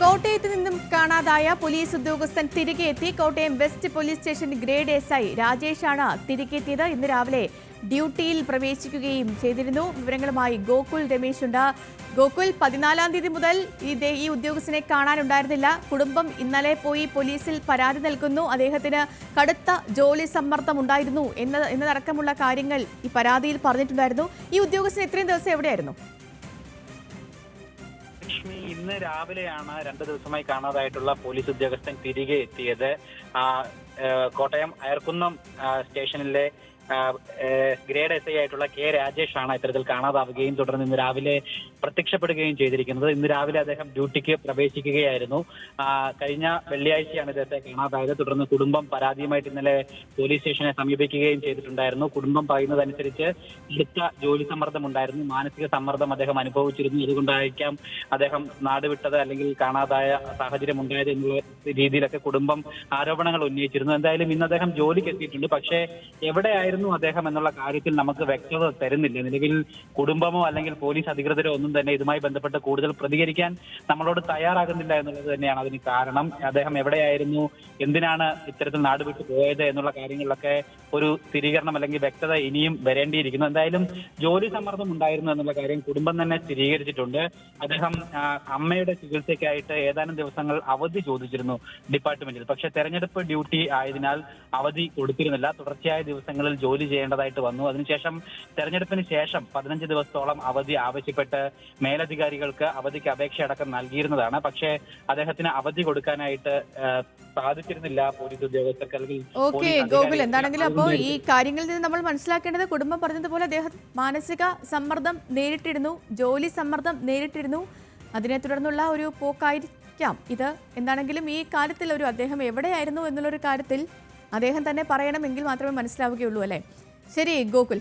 കോട്ടയത്ത് നിന്നും കാണാതായ പോലീസ് ഉദ്യോഗസ്ഥൻ തിരികെ എത്തി. Kottayam west police station grade S I രാജേഷാണ് തിരികെത്തിയത്. ഇന്ന് രാവിലെ ഡ്യൂട്ടിയിൽ പ്രവേശിക്കുകയും ചെയ്തിരുന്നു. വിവരങ്ങളുമായി ഗോകുൽ രമേശ് ഉണ്ട്. ഗോകുൽ പതിനാലാം തീയതി മുതൽ ഈ ഉദ്യോഗസ്ഥനെ കാണാനുണ്ടായിരുന്നില്ല. കുടുംബം ഇന്നലെ പോയി പോലീസിൽ പരാതി നൽകുന്നു. അദ്ദേഹത്തിന് കടുത്ത ജോലി സമ്മർദ്ദം ഉണ്ടായിരുന്നു എന്ന എന്നതടക്കമുള്ള കാര്യങ്ങൾ ഈ പരാതിയിൽ പറഞ്ഞിട്ടുണ്ടായിരുന്നു. ഈ ഉദ്യോഗസ്ഥൻ ഇത്രയും ദിവസം എവിടെയായിരുന്നു? ലക്ഷ്മി ഇന്ന് രാവിലെയാണ് രണ്ടു ദിവസമായി കാണാതായിട്ടുള്ള പോലീസ് ഉദ്യോഗസ്ഥൻ തിരികെ എത്തിയത്. കോട്ടയം അയർക്കുന്നം സ്റ്റേഷനിലെ ഗ്രേഡ് എസ് ഐ ആയിട്ടുള്ള കെ രാജേഷ് ആണ് ഇത്തരത്തിൽ കാണാതാവുകയും തുടർന്ന് ഇന്ന് രാവിലെ പ്രത്യക്ഷപ്പെടുകയും ചെയ്തിരിക്കുന്നത്. ഇന്ന് രാവിലെ അദ്ദേഹം ഡ്യൂട്ടിക്ക് പ്രവേശിക്കുകയായിരുന്നു. കഴിഞ്ഞ വെള്ളിയാഴ്ചയാണ് ഇദ്ദേഹത്തെ കാണാതായത്. തുടർന്ന് കുടുംബം പരാതിയുമായിട്ട് ഇന്നലെ പോലീസ് സ്റ്റേഷനെ സമീപിക്കുകയും ചെയ്തിട്ടുണ്ടായിരുന്നു. കുടുംബം പറയുന്നതനുസരിച്ച് കടുത്ത ജോലി സമ്മർദ്ദം ഉണ്ടായിരുന്നു. മാനസിക സമ്മർദ്ദം അദ്ദേഹം അനുഭവിച്ചിരുന്നു. അതുകൊണ്ടായിരിക്കാം അദ്ദേഹം നാട് വിട്ടത് അല്ലെങ്കിൽ കാണാതായ സാഹചര്യം ഉണ്ടായത് എന്നുള്ള രീതിയിലൊക്കെ കുടുംബം ആരോപണങ്ങൾ ഉന്നയിച്ചിരുന്നു. എന്തായാലും ഇന്ന് അദ്ദേഹം ജോലിക്ക് എത്തിയിട്ടുണ്ട് പക്ഷേ എവിടെയായിരുന്നു അദ്ദേഹം എന്നുള്ള കാര്യത്തിൽ നമുക്ക് വ്യക്തത തരുന്നില്ല. നിലവിൽ കുടുംബമോ അല്ലെങ്കിൽ പോലീസ് അധികൃതരോ ഒന്നും തന്നെ ഇതുമായി ബന്ധപ്പെട്ട് കൂടുതൽ പ്രതികരിക്കാൻ നമ്മളോട് തയ്യാറാകുന്നില്ല എന്നുള്ളത് തന്നെയാണ് അതിന് കാരണം. അദ്ദേഹം എവിടെയായിരുന്നു? എന്തിനാണ് ഇത്തരത്തിൽ നാടുവിട്ട് പോയത്? എന്നുള്ള കാര്യങ്ങളിലൊക്കെ ഒരു സ്ഥിരീകരണം അല്ലെങ്കിൽ വ്യക്തത ഇനിയും വരേണ്ടിയിരിക്കുന്നു. എന്തായാലും ജോലി സമ്മർദ്ദം ഉണ്ടായിരുന്നു എന്നുള്ള കാര്യം കുടുംബം തന്നെ സ്ഥിരീകരിച്ചിട്ടുണ്ട്. അദ്ദേഹം അമ്മയുടെ ചികിത്സയ്ക്കായിട്ട് ഏതാനും ദിവസങ്ങൾ അവധി ചോദിച്ചിരുന്നു ഡിപ്പാർട്ട്മെന്റിൽ. പക്ഷെ തെരഞ്ഞെടുപ്പ് ഡ്യൂട്ടി ആയതിനാൽ അവധി കൊടുത്തിരുന്നില്ല. തുടർച്ചയായ ദിവസങ്ങളിൽ ജോലി ചെയ്യേണ്ടതായിട്ട് വന്നു. അതിനുശേഷം തെരഞ്ഞെടുപ്പിന് ശേഷം പതിനഞ്ച് ദിവസത്തോളം അവധി ആവശ്യപ്പെട്ട് മേലധികാരികൾക്ക് അവധിക്ക് അപേക്ഷ അടക്കം നൽകിയിരുന്നതാണ്. പക്ഷേ അദ്ദേഹത്തിന് അവധി കൊടുക്കാനായിട്ട് സാധിച്ചിരുന്നില്ല പോലീസ് ഉദ്യോഗസ്ഥർക്ക് അല്ലെങ്കിൽ ഓക്കെ ഗോകുൽ. എന്താണെങ്കിലും അപ്പോൾ ഈ കാര്യങ്ങളിൽ നിന്ന് നമ്മൾ മനസ്സിലാക്കേണ്ടത് കുടുംബം പറഞ്ഞതുപോലെ അദ്ദേഹം മാനസിക സമ്മർദ്ദം നേരിട്ടിരുന്നു ജോലി സമ്മർദ്ദം നേരിട്ടിരുന്നു. അതിനെ തുടർന്നുള്ള ഒരു പോക്കായിരിക്കാം. ഇത് എന്താണെങ്കിലും ഈ കാര്യത്തിൽ ഒരു അദ്ദേഹം എവിടെയായിരുന്നു എന്നുള്ളൊരു കാര്യത്തിൽ അദ്ദേഹം തന്നെ പറയണമെങ്കിൽ മാത്രമേ മനസ്സിലാവുകയുള്ളൂ അല്ലേ? ശരി ഗോകുൽ.